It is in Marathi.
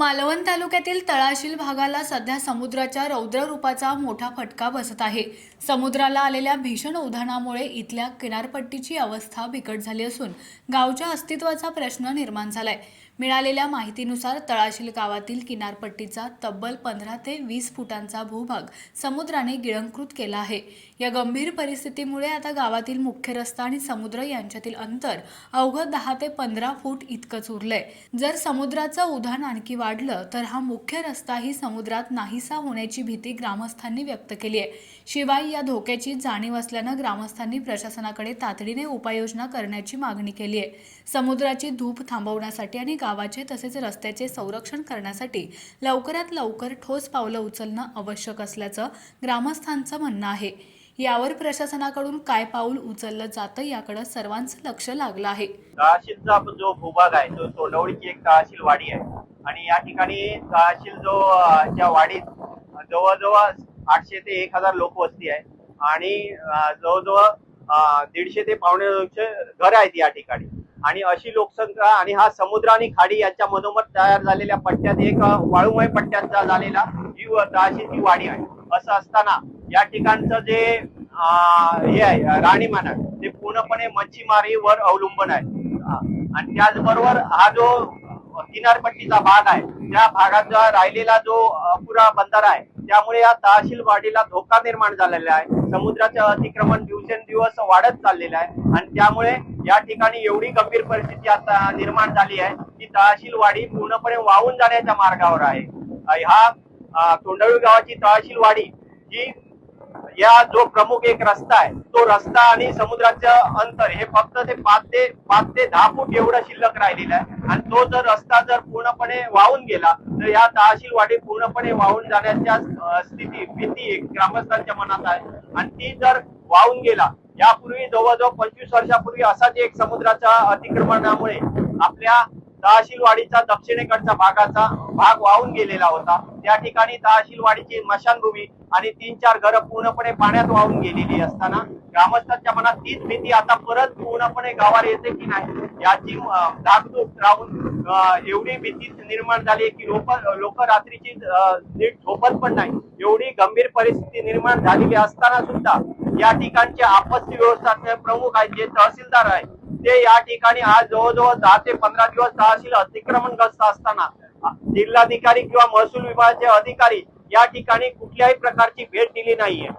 मालवण तालुक्यातील तळाशील भागाला सध्या समुद्राच्या रौद्र रूपाचा मोठा फटका बसत आहे. समुद्राला आलेल्या भीषण उधाणामुळे इथल्या किनारपट्टीची अवस्था बिकट झाली असून गावच्या अस्तित्वाचा प्रश्न निर्माण झालाय. मिळालेल्या माहितीनुसार तळाशील गावातील किनारपट्टीचा तब्बल पंधरा ते वीस फुटांचा भूभाग समुद्राने गिळंकृत केला आहे. या गंभीर परिस्थितीमुळे आता गावातील मुख्य रस्ता आणि समुद्र यांच्यातील अंतर अवघं दहा ते पंधरा फूट इतकंच उरलंय. जर समुद्राचं उधाण आणखी वाढलं तर हा मुख्य रस्ताही समुद्रात नाहीसा होण्याची भीती ग्रामस्थांनी व्यक्त केली आहे. शिवाय या धोक्याची जाणीव असल्यानं ग्रामस्थांनी प्रशासनाकडे तातडीने उपाययोजना करण्याची मागणी केली आहे. समुद्राची धूप थांबवण्यासाठी आणि गावाचे तसेच रस्त्याचे संरक्षण करण्यासाठी लवकरात लवकर ठोस पावलं उचलणं आवश्यक असल्याचं ग्रामस्थांचं म्हणणं आहे. यावर प्रशासनाकडून काय पाऊल उचललं जातं याकडे सर्वांचं लक्ष लागलं आहे. तहसीलचा जो भूभाग आहे तो सोनवडीची एक तहसील वाडी आहे. आणि या ठिकाणी तहसील जो ज्या वाडीत जवळजवळ आठशे ते एक हजार लोक वस्ती आहे. आणि जवळजवळ दीडशे ते पावणे घर आहेत या ठिकाणी. आणि अशी लोकसंख्या आणि हा समुद्र आणि खाडी यांच्या मधोमध तयार झालेल्या पट्ट्यात एक वाळूमय पट्ट्यांचा झालेला ही व- तहसीलची वाडी आहे. असं असताना या ठिकाणचं जे हे आहे राणीमान आहे ते पूर्णपणे मच्छीमारीवर अवलंबून आहे. आणि त्याचबरोबर हा जो किनारपट्टीचा भाग आहे त्या भागाचा राहिलेला जो अपुरा बंदर आहे त्यामुळे या तहसील वाडीला धोका निर्माण झालेला आहे. समुद्राचं अतिक्रमण दिवसेंदिवस वाढत चाललेलं आहे. आणि त्यामुळे या ठिकाणी एवढी गंभीर परिस्थिती आता निर्माण झाली आहे की तहसील पूर्णपणे वाहून जाण्याच्या मार्गावर आहे. अं, ह्या गावाची तहसील वाडी ही या जो प्रमुख एक रस्ता आहे तो रस्ता आणि समुद्राचं अंतर हे फक्त ते पाच ते पाच ते दहा फूट एवढं शिल्लक राहिलेलं आहे. आणि तो जर रस्ता जर पूर्णपणे वाहून गेला तर या तहसील वाडी पूर्णपणे वाहून जाण्याच्या स्थिती भीती एक ग्रामस्थांच्या मनात आहे. आणि ती जर वाहून गेला यापूर्वी जवळजवळ पंचवीस वर्षापूर्वी असाच एक समुद्राच्या अतिक्रमणामुळे आपल्या तहसीलवाडीचा दक्षिणेकडचा भागाचा भाग वाहून गेलेला होता. त्या ठिकाणी तहसीलवाडीची मशानभूमी आणि तीन चार घरं पूर्णपणे पाण्यात वाहून गेलेली असताना ग्रामस्थांच्या मनात तीच भीती आता परत पूर्णपणे गावावर येते की नाही याची धाकधूक राहून एवढी भीती निर्माण झाली की लोक लोक रात्रीची नीट झोपत पण नाही. एवढी गंभीर परिस्थिती निर्माण झालेली असताना सुद्धा या ठिकाणचे आपत्ती व्यवस्थापन प्रमुख आहेत जे तहसीलदार आहे ते या ठिकाणी आज जवळजवळ दहा ते पंधरा दिवस तहसील अतिक्रमणग्रस्त असताना जिल्हाधिकारी किंवा महसूल विभागाचे अधिकारी या ठिकाणी कुठल्याही प्रकारची भेट दिली नाहीये.